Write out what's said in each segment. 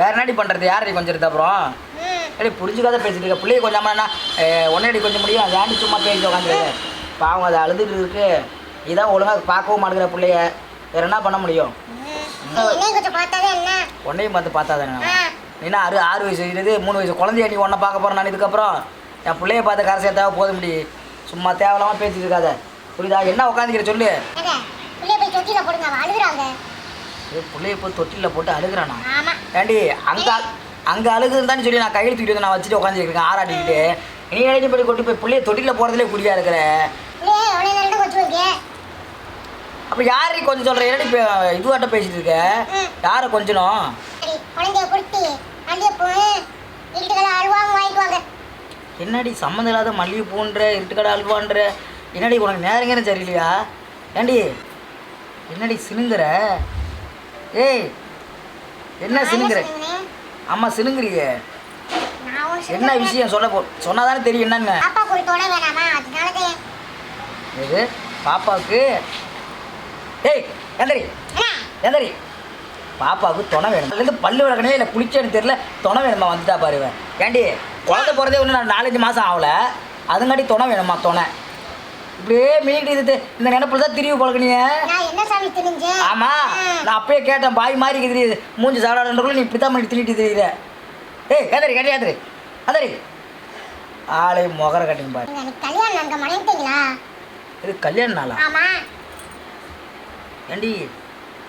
வேற என்னடி பண்ணுறது யாரடி கொஞ்சம் அப்புறம்? ஏடி புரிஞ்சுக்காத பேசிட்டு இருக்க. பிள்ளைய கொஞ்சம் அம்மா ஒன்னடி கொஞ்சம் முடியும். அது ஏன்டி சும்மா பேசி உட்காந்து பாவம் அது அழுதுட்டு இருக்கு. இதான் ஒழுங்காக பார்க்கவும் மாட்டேங்கிற பிள்ளைய. வேற என்ன பண்ண முடியும்? பார்த்தாதான் உன்னையும் பார்த்து பார்த்தா தானே ஆ. நீனா ஆறு ஆறு வயசு இது மூணு வயசு குழந்தைய நீ ஒன்றை பார்க்க போகிறேன் நான் இதுக்கப்புறம் என் பிள்ளைய பார்த்து கரை சேர்த்தாவ போதும் முடி சும்மா தேவையில்லாமல் பேசிட்டு இருக்காத. புரியுதா? என்ன உட்காந்துக்கிற சொல்லு. பிள்ளைய போய் தொட்டிலில் போட்டு அழுகுறானா? ஏண்டி அங்கே அங்கே அழுகுதுன்னு சொல்லி நான் கையில் தூக்கிட்டு வந்து நான் வச்சுட்டு உட்காந்துருக்கேன் ஆறாடிக்கிட்டு நீ எழுதி போய் கொண்டு போய் பிள்ளைய தொட்டிலில் போகிறதுலே குறியா இருக்கிற? பிள்ளைய எவ்வளோ நேரம் தான் கொஞ்சம் வைக்க அப்போ யாரையும் கொஞ்சம் சொல்கிற என்னடி இப்போ இதுவாட்ட பேசிட்டு இருக்க. யாரை கொஞ்சணும்? என்னடி சம்மந்தம் இல்லாத மல்லிகைப்பூன்ற இருட்டுக்கடை அல்வான்ற? என்னடி உனக்கு நேரங்கிறேன் சரியில்லையா? ஏண்டி என்னடி சினுங்குற? ஏய் என்ன சினுங்குற? அம்மா ஒண்ணு என்ன. விஷயம் சொல்ல போ சொன்னாதானே தெரியும் தான் இது பாப்பாவுக்கு? ஏய் எந்தரி. எந்தரி. பாப்பாவுக்கு துணை வேணும். அதுலேருந்து பல்லு விளக்கணே இல்லை குளிச்சேன்னு தெரியல துணை வேணுமா வந்துட்டா பாரு இவன். ஏண்டி குழந்தை பிறந்தே ஒன்று நான் நாலஞ்சு மாதம் ஆகல. அதுங்காட்டி துணை வேணுமா துணை? இப்படியே மீட்டு இது இந்த நினப்பில் தான் திரும்பி பழக்கினீங்க ஆமா நான் அப்பயே கேட்டேன் பாய் மாதிரி தெரியுது மூஞ்சி சாடாடுன்றக்குள்ள நீ இப்படி தான் பண்ணி திணிட்டு தெரியுற ஏய் ஏதரி கட்டி ஏதரி அதரி ஆளை முகர கட்டிங்க பாரு. கல்யாணம் அங்க மனைவிட்டீங்களா? இது கல்யாண நாளா? ஆமா. ஏண்டி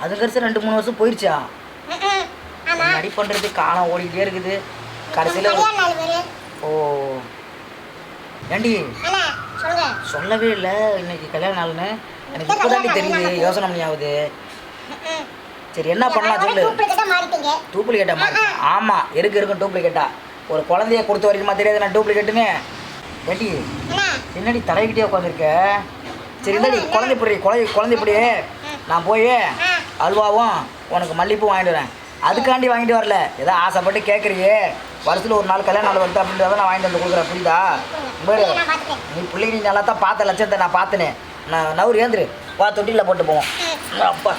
அது கடைசி ரெண்டு மூணு வருஷம். ஆமா. நடி பண்ணுறது காணம் ஓடிக்கிட்டே இருக்குது. கடைசியில் ஓ. ஏண்டி சொல்லவே இல்லை. இன்னைக்கு கல்யாண நாள்னு. எனக்கு இப்போதாண்டி தெரியுது. யோசனை பண்ணி ஆகுது. சரி என்ன பண்ணலாம் சொல்லு. டூப்ளிகேட்டா ஆமாம் இருக்கு இருக்கும் டூப்ளிகேட்டா ஒரு குழந்தைய கொடுத்த வரைக்குமா தெரியாது நான் டூப்ளிகேட்டுன்னு என்ன? என்னடி தலைகிட்டே உட்காந்துருக்க சரி இந்தடி குழந்தை இப்படி குழந்தை குழந்தை இப்படி நான் போய் அல்வாவும் உனக்கு மல்லிப்பூ வாங்கிட்டு வரேன். அதுக்காண்டி வாங்கிட்டு வரல. ஏதோ ஆசைப்பட்டு கேட்குறியே வருஷத்தில் ஒரு நாள் கல்யாணம் நாள் வருது அப்படின்றத நான் வாங்கிட்டு வந்து கொடுக்குறேன். புரியுதா? பாரு. நீ பிள்ளைங்க நீ நல்லா தான் பார்த்த லட்சத்தை நான் பார்த்தனே நான் நவுறு ஏந்துரு. வா தொட்டியில் போட்டு போவோம். அப்பா.